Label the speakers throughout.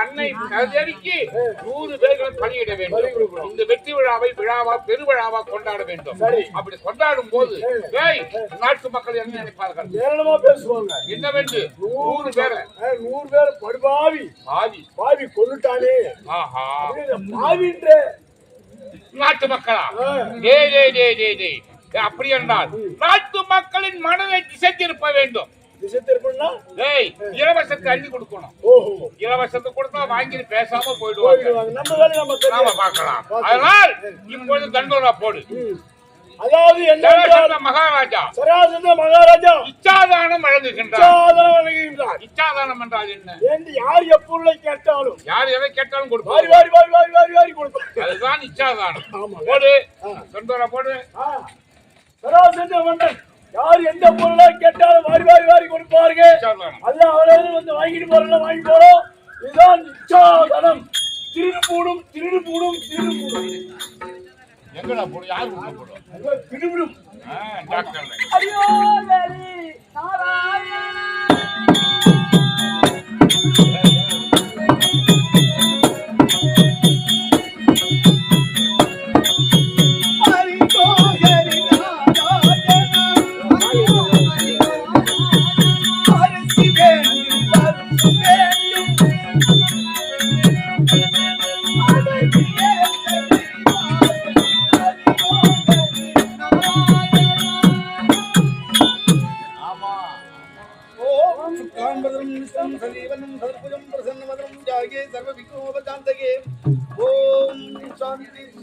Speaker 1: அன்னை கதறிக்கு நூறு பேர்கள் பலியிட
Speaker 2: பலி
Speaker 1: வேண்டும். இந்த வெற்றி விழாவை விழாவா பெருவிழாவா கொண்டாட வேண்டும். அப்படி கொண்டாடும் போது நாட்டு மக்கள் என்ன நினைப்பார்கள்?
Speaker 2: பேசுவாங்க.
Speaker 1: என்னவென்று? நூறு பேரை.
Speaker 2: நூறு பேர் படுபாவி.
Speaker 1: பாவி.
Speaker 2: பாவி கொண்டுட்டானே
Speaker 1: ஆஹா.
Speaker 2: பாவின்ற.
Speaker 1: நாட்டு மக்களா. டே டே டே டே டே அப்படி என்றால் நாட்டு மக்களின் மனதை திசை திருப்ப வேண்டும்.
Speaker 2: திசை திருப்பணும்னா
Speaker 1: ஏய் இலவசத்தை அள்ளி கொடுக்கணும்.
Speaker 2: ஓஹோ.
Speaker 1: இலவசத்தை கொடுத்தா வாங்கிட்டு பேசாம போயிடுவாங்க.
Speaker 2: நம்ம வேலை நம்ம
Speaker 1: நாம
Speaker 2: தெரியும்
Speaker 1: பார்க்கலாம். அதனால் இப்பொழுது தண்டோரா போடு.
Speaker 2: அதாவது என்ன
Speaker 1: மகாராஜா.
Speaker 2: சராசந்த மகாராஜா
Speaker 1: இச்சாதானம் வழங்குகின்றார்.
Speaker 2: சாதனம் வழங்குகின்றார்.
Speaker 1: இச்சாதானம் என்றால் என்ன?
Speaker 2: என்று யார் எப்பொருளை கேட்டாலும்.
Speaker 1: யார் எதை கேட்டாலும்
Speaker 2: வாரி
Speaker 1: கொடுப்பார்.
Speaker 2: வாரி வாரி வாரி வாரி வாரி கொடுப்பார்.
Speaker 1: அதுதான் இச்சாதானம்.
Speaker 2: ஆமா.
Speaker 1: போடு. தண்டோரா போடு.
Speaker 2: சராசந்த மன்னன். யார் எந்த பொருளை கேட்டாலும் வாரி வாரி வாரி கொடுப்பாருங்க. அல்ல அவளே வந்து வாங்கிட்டு போறோம் வாங்கி போறோம். இதுதான் இச்சாதனம் திருப்பூடும் திருப்பூடும் திருப்பூடும்
Speaker 1: எங்கடா போடு யார் உள்ள போடும்
Speaker 2: திருவிடும்
Speaker 1: ஆ, டாக்டர்ல
Speaker 3: ஐயோ நாராயணா.
Speaker 4: சாந்தி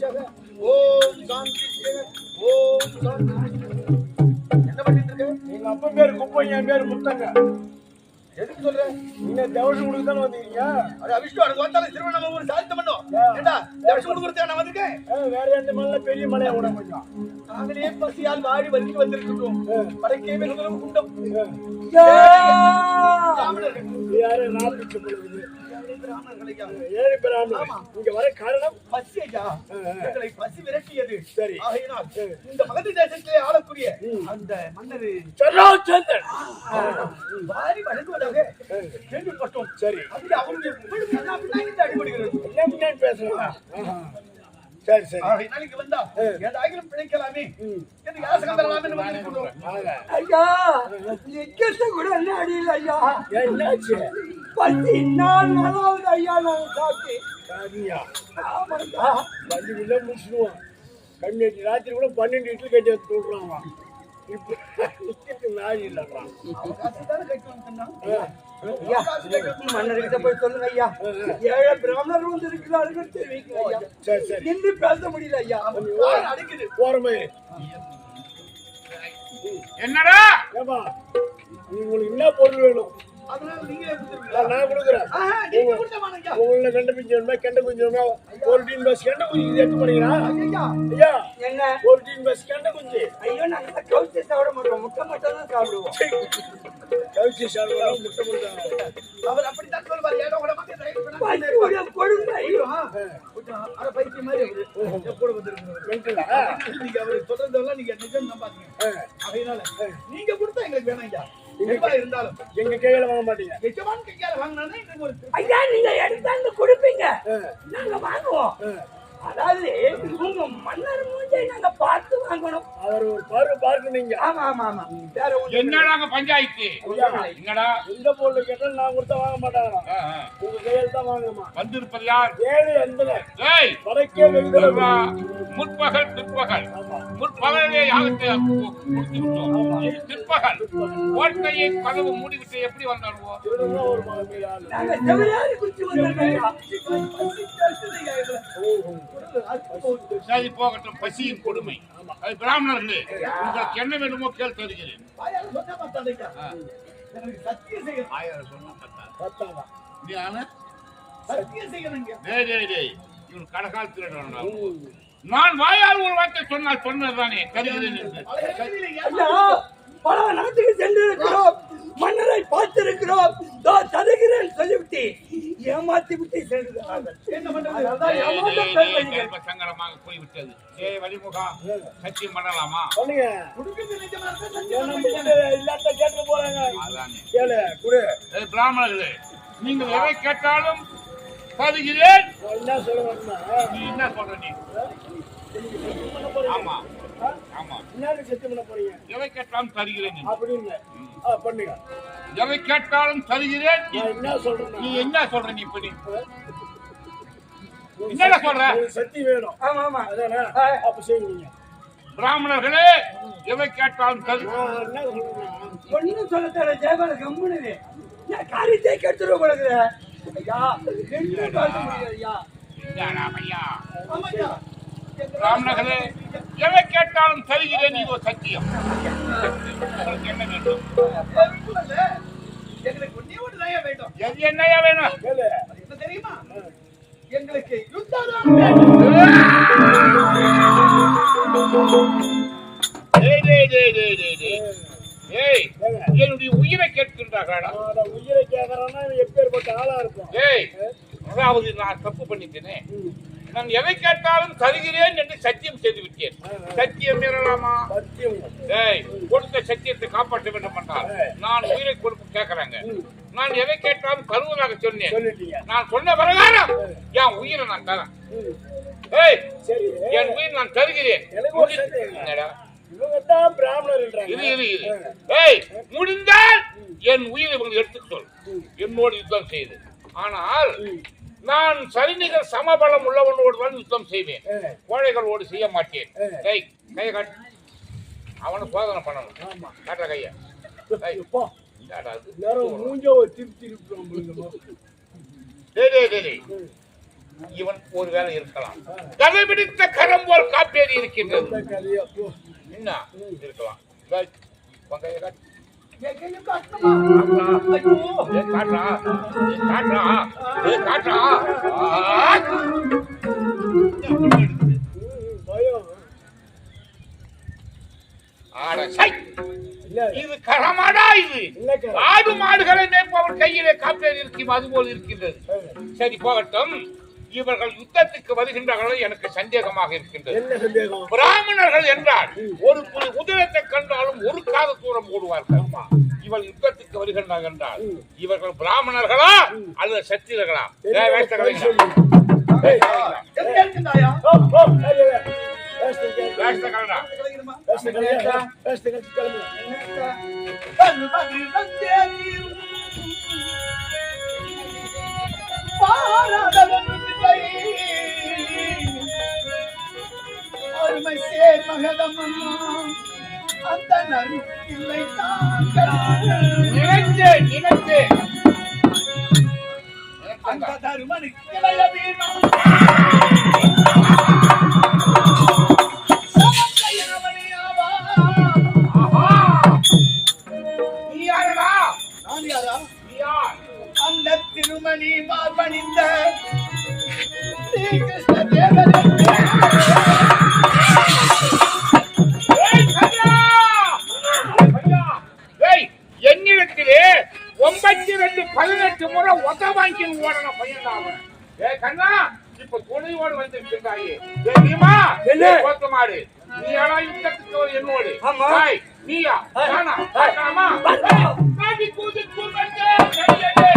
Speaker 4: ஜக ஓம் சாந்தி ஜக ஓம் சாந்தி என்ன பண்ணிட்டு இருக்க
Speaker 2: எங்க அப்பா பேரு குப்பை என் பேரு முத்தங்க.
Speaker 4: எதுக்கு சொல்ற?
Speaker 2: நீங்க தேவசம் கொடுக்க தானே வந்தீங்க?
Speaker 4: அது அவிஷ்டு அங்க வந்தாலும் திருவண்ணாமலை ஒரு சாதித்த பண்ணோம் ஏண்டா? தர்ஷம் கொடுக்குறதே நான் வந்திருக்கேன்.
Speaker 2: வேற எந்த மலையில பெரிய மலையா விட கொஞ்சம்
Speaker 4: நாங்களே பசியால் வாடி வந்து வந்திருக்கிறோம் படைக்கே வெறும் குண்டம்.
Speaker 2: யாரு நாப்பிச்சு பொழுது
Speaker 4: பிராமணர்களையா
Speaker 2: ஏழு பிராமணர். இங்க வர காரணம்?
Speaker 4: பசி ஐயா எங்களை பசி விரட்டியது.
Speaker 2: சரி.
Speaker 4: ஆகையினால் இந்த மகதி தேசத்திலே ஆளக்கூடிய அந்த மன்னர்
Speaker 2: சராச்சந்திரன்
Speaker 4: வாரி வழங்குவதாக கேள்விப்பட்டோம்.
Speaker 2: சரி.
Speaker 4: அப்படி அவருடைய புகழ் பின்னாடி அடிபடுகிறது?
Speaker 2: என்ன முன்னாடி பேசுறேன்? சரி சரி.
Speaker 4: ஆகையினால் இங்க வந்தா ஏதாயிரம் பிழைக்கலாமே.
Speaker 2: வாங்க.
Speaker 3: ஐயா கூட என்ன அடியில் ஐயா.
Speaker 2: என்னாச்சு?
Speaker 3: பத்தி நாலு நாளாவது ஐயா நான் சாப்பிட்டு
Speaker 2: சரியா
Speaker 3: ஆமாய்யா.
Speaker 2: பள்ளி உள்ள முடிச்சிடுவான் கண்ணு ராத்திரி கூட பன்னெண்டு இட்லி கட்டி எடுத்து விட்றான் இப்போ நிக்கிறதுக்கு நாள் இல்லைன்றான்
Speaker 4: காசுதானே கட்டி வந்தா
Speaker 3: ஐயா மன்னர்கிட்ட போய் சொல்லுங்க ஐயா. ஏழை பிராமணர் வந்து இருக்கிறார்கள் தெரிவிக்கிறேன் ஐயா.
Speaker 2: சரி சரி.
Speaker 3: நின்று பேச முடியல ஐயா.
Speaker 4: அடிக்குது.
Speaker 2: போறமே.
Speaker 1: என்னடா?
Speaker 2: ஏமா உங்களுக்கு என்ன பொருள் வேணும்? நான் கொடுக்குறேன். உங்களை கண்ட பிஞ்சு வேணுமா? கெண்ட ஒரு டீன் பஸ் கெண்ட குஞ்சு இது எடுத்து போறீங்களா
Speaker 4: ஐயா
Speaker 3: என்ன?
Speaker 2: ஒரு டீன் பஸ் கெண்ட குஞ்சு
Speaker 3: ஐயோ நாங்க கவுச்சி சாப்பிட மாட்டோம். முட்டை மட்டும் தான் சாப்பிடுவோம்.
Speaker 2: கவிச்சி சாப்பிடுவோம். முட்டை
Speaker 4: அவர் அப்படித்தான் சொல்வார். ஏதோ கூட
Speaker 3: கொடுங்க ஐயோ.
Speaker 4: கொஞ்சம் மாதிரி வந்திருக்கிறார்
Speaker 2: மென்டலா
Speaker 4: நீங்க நிஜம் நம்பாதீங்க அதனால நீங்க கொடுத்தா எங்களுக்கு வேணாம் ஐயா எதுவா இருந்தாலும்.
Speaker 2: எங்க கையில வாங்க மாட்டீங்க.
Speaker 4: நிஜமான கையால வாங்கினா
Speaker 3: ஐயா நீங்க எடுத்தாந்து கொடுப்பீங்க. நாங்க வாங்குவோம். அதாவது உங்க மன்னர் மூஞ்சை நாங்க பார்த்து வாங்கணும்.
Speaker 2: அவர் ஒரு பார்வை பார்க்கணும் நீங்க.
Speaker 3: ஆமா ஆமா ஆமா. வேற
Speaker 1: என்னடாங்க பஞ்சாயத்து? என்னடா?
Speaker 2: எந்த பொருள் கேட்டாலும் நான் கொடுத்தா வாங்க மாட்டாங்க. உங்க கையில தான் வாங்கணுமா?
Speaker 1: வந்திருப்பது யார்?
Speaker 2: ஏழு என்பது
Speaker 1: ஏய்
Speaker 2: வடக்கே
Speaker 1: முற்பகல் பிற்பகல். முற்பகலே யாகத்தை கொடுத்து விட்டோம் இது பிற்பகல். கோட்டையை கதவு மூடிவிட்டு எப்படி
Speaker 3: ஐயா.
Speaker 1: சரி போகட்டும். பசியின் கொடுமை. அது பிராமணர்களே உங்களுக்கு என்ன வேண்டுமோ கேள் தருகிறேன். நீ ஆனா?
Speaker 4: சத்தியம் செய்யணுங்க.
Speaker 1: டேய் டேய் டேய். இவன் கடகால் திருடா நான் வாயால் ஒரு வார்த்தை சொன்னால் சொன்னதுதானே?
Speaker 3: பல நாட்டுக்கு சென்றிருக்கிறோம். மன்னரை பார்த்திருக்கிறோம். தோ தருகிறேன் சொல்லிவிட்டு ஏமாத்தி விட்டு
Speaker 1: சங்கடமாக போய்விட்டது. ஏ வழிமுகா சத்தியம் பண்ணலாமா பிராமணர்களே நீங்கள் எதை கேட்டாலும் தருகிறேன்
Speaker 2: நான் என்ன சொல்ல வரேன்னா,
Speaker 1: நீ என்ன சொல்ற நீ? ஆமா? ஆமா.
Speaker 2: என்னன்னு சத்தியம் பண்ண போறீங்க.
Speaker 1: எவை கேட்டாலும் தருகிறேன்.
Speaker 2: அப்படின்னு. பண்ணுங்க.
Speaker 1: எவை கேட்டாலும் தருகிறேன்
Speaker 2: என்ன சொல்றேன்னா
Speaker 1: நீ என்ன சொல்ற நீ இப்படி என்னடா சொல்ற?
Speaker 2: சக்தி வேணும்.
Speaker 3: ஆமா ஆமா.
Speaker 2: அதானே. அப்ப செய்வீங்க.
Speaker 1: பிராமணர்களே எவை கேட்டாலும்
Speaker 2: என்ன
Speaker 3: ஒண்ணும் சொல்ல தர ஜெயபால கம்முனு நான் காரியத்தை கெடுத்துருவ போலக்குது ஐயா ரெண்டு ஐயா.
Speaker 1: என்னடா ஐயா பிராமணர்களே எவை கேட்டாலும் தருகிறேன் இது ஒரு சத்தியம். உங்களுக்கு என்ன வேண்டும்.
Speaker 4: எங்களுக்கு
Speaker 1: எது என்னையா வேணும்?
Speaker 4: தெரியுமா? எங்களுக்கு யுத்தம்
Speaker 1: என்னுடைய உயிரை கேட்கின்றார்களா?
Speaker 2: உயிரை கேட்கறேன்னா எப்பேற்பட்ட ஆளா இருக்கும்
Speaker 1: ஏய் அதாவது நான் தப்பு பண்ணிட்டேனே. நான் எதை கேட்டாலும் தருகிறேன் என்று சத்தியம் செய்து விட்டேன். சத்தியம் மீறலாமா? கொடுத்த சத்தியத்தை காப்பாற்ற வேண்டும் என்றால் நான் உயிரை கொடுக்க கேட்கறாங்க. நான் எதை கேட்டாலும் தருவதாக சொன்னேன். நான் சொன்ன பிரகாரம் என் உயிரை நான் தரேன். என் உயிர் நான் தருகிறேன். முடிந்தால் என் உயிரை இவங்க எடுத்துக்க சொல் என்னோடு யுத்தம் செய்து. ஆனால் நான் சரிநிகர் சமபலம் உள்ளவனோடு தான் யுத்தம் செய்வேன். கோழைகளோடு செய்ய மாட்டேன். ஏய் கையை காட்டு அவனை சோதனை பண்ணணும். காட்டுற கைய. இவன் ஒரு வேலை இருக்கலாம். கதை பிடித்த கரம் போல் இருக்கின்றது.
Speaker 2: போ.
Speaker 1: என்ன? இருக்கலாம். கையை காட்டு. இது கரமாடா இது ஆடு மாடுகளை மேற்பவர் கையிலே காப்பேர் இருக்கும் அதுபோல் இருக்கின்றது. சரி போகட்டும். இவர்கள் யுத்தத்துக்கு வருகின்றார்களோ எனக்கு சந்தேகமாக இருக்கின்றது.
Speaker 2: என்ன சந்தேகம்?
Speaker 1: பிராமணர்கள் என்றால் ஒரு புலி உதிரத்தை கண்டாலும் ஒரு காத தூரம் ஓடுவார்கள் இவள் யுத்தத்துக்கு வருகின்றார்கள் என்றால் இவர்கள் பிராமணர்களா அல்லது சத்திரர்களா ஏய்,
Speaker 4: பாராதவனில்லை அருமை சேர் மகதமன்னா அந்த தாங்கள்
Speaker 1: நினைத்தேன், நினைத்தேன்.
Speaker 4: அந்த தருமனுக்கு
Speaker 1: ஏய் கண்ணா இப்ப துணையோடு வந்திருக்கிறாயே நீமா
Speaker 3: என்ன?
Speaker 1: கோத்த மாடு நீ ஆனா யுத்தத்துக்கு என்னோடு. ஏய், நீயா நானா நானா
Speaker 3: வந்தோம்.
Speaker 1: காடி கூதி கூந்தே கையடே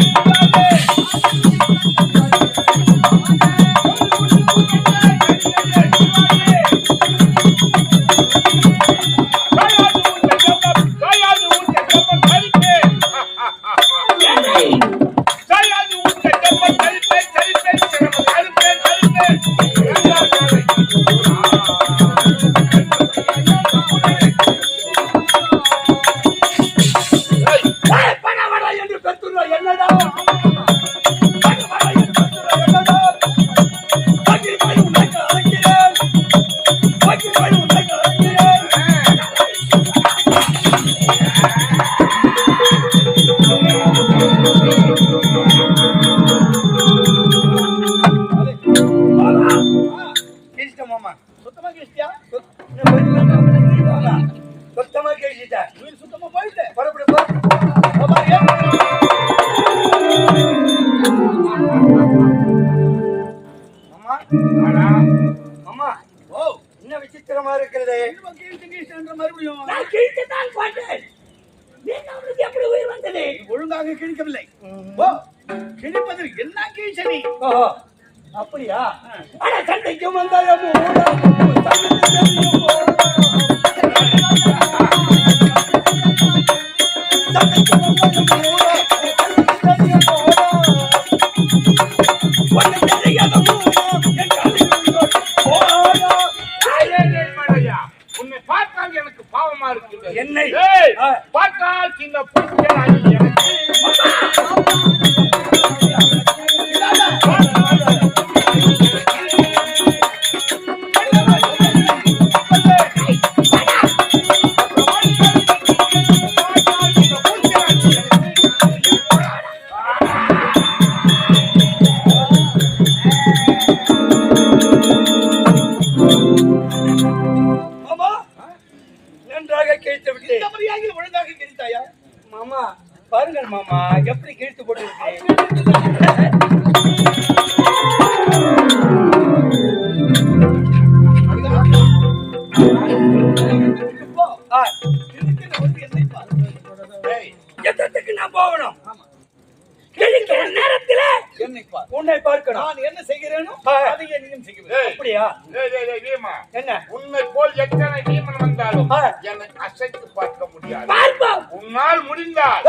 Speaker 4: கீழ்த்துன்ற மறுபடியும்.
Speaker 3: நான் கிழித்துதான் பார்த்தேன் நீங்க அவனுக்கு எப்படி உயிர் வந்தது?
Speaker 4: ஒழுங்காக கிழிக்கவில்லை. ஓ கிழிப்பதில் என்ன கீழ்ச்சனி
Speaker 3: ஓஹோ. அப்படியா? அட சண்டைக்கு வந்தாலும் ஊழல் சண்டைக்கு தெரியும் மாமா
Speaker 4: என்னை பார்.
Speaker 3: உன்னை பார்க்கணும்.
Speaker 4: நான் என்ன செய்கிறேனோ செய்கிறேன்
Speaker 1: ஏய்,
Speaker 3: அப்படியா?
Speaker 1: வீமா,
Speaker 3: என்ன?
Speaker 1: உன்னை போல் எத்தனை வீமன் வந்தாலும்
Speaker 3: ஆ.
Speaker 1: என்னை அசைத்து பார்க்க முடியாது. உன்னால் முடிந்தால்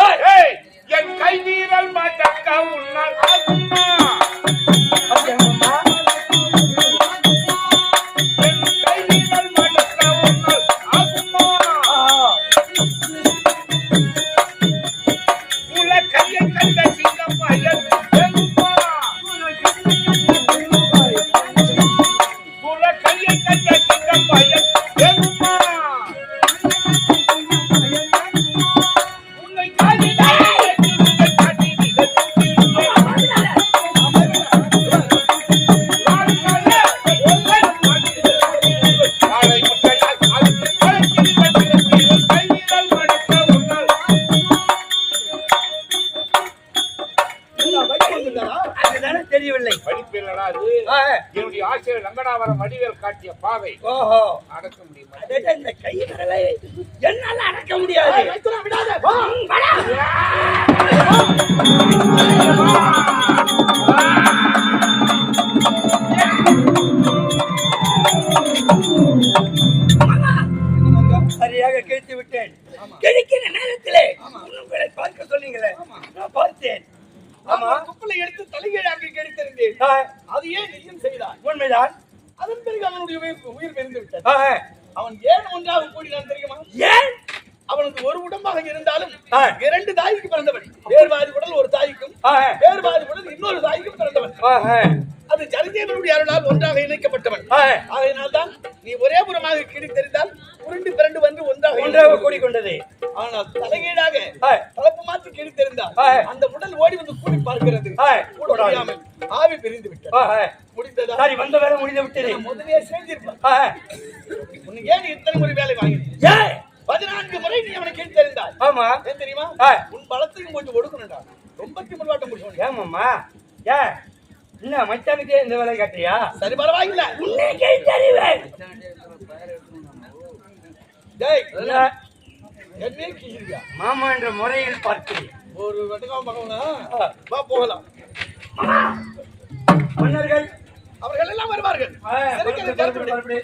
Speaker 1: என் கை வீரல் மாட்டக்க உன்னால் ஆகுமா? லங்கடாவரம் வடிவேல் காட்டிய பாவை.
Speaker 3: ஓஹோ.
Speaker 1: அடக்க முடியுமா?
Speaker 3: இந்த கை விரலை என்னால அடக்க முடியாது.
Speaker 4: விடாதே. அது ஜனதேவனுடைய அருளால் ஒன்றாக இணைக்கப்பட்டவன்.
Speaker 3: ஆ,
Speaker 4: ஆகையினால் தான் நீ ஒரே புறமாக கிடி தெரிந்தால் உருண்டு பிறண்டு வந்து ஒன்றாக
Speaker 3: ஒன்றாக. கூடிக்கொண்டது.
Speaker 4: ஆனால் தலைகீழாக
Speaker 3: ஆ,
Speaker 4: தலப்பு மாற்றி கிடி தெரிந்தால். அந்த உடல் ஓடி வந்து கூடி பார்க்கிறது ஆவி பிரிந்து விட்டது. முடிந்ததா?
Speaker 3: சரி வந்த வேலை முடிந்து விட்டது.
Speaker 4: முதலே செஞ்சிருப்பான் உனக்கு ஏன் இத்தனை முறை வேலை வாங்கினீங்க? பதினான்கு முறை நீ அவனை கிடி தெரிந்தாய்.
Speaker 3: ஆமா.
Speaker 4: ஏன் தெரியுமா. உன் பலத்தையும் கொஞ்சம் ஒடுக்கணும்டா. ரொம்ப திமிர்வாட்டம் முடிச்சு
Speaker 3: ஏமாம்மா. ஏன் என்ன மச்சானுக்கே இந்த வேலை காட்டியா
Speaker 4: சரி பரவாயில்ல.
Speaker 3: இன்னைக்கே தெரிவேன்.
Speaker 4: டேய்
Speaker 3: மாமா என்ற முறையில் பார்க்கிறேன்.
Speaker 4: ஒரு வெட்டகம் பக்கம் போகலாம்.
Speaker 3: மன்னர்கள்.
Speaker 4: அவர்கள் எல்லாம் வருவார்கள்.
Speaker 3: இருக்கிறது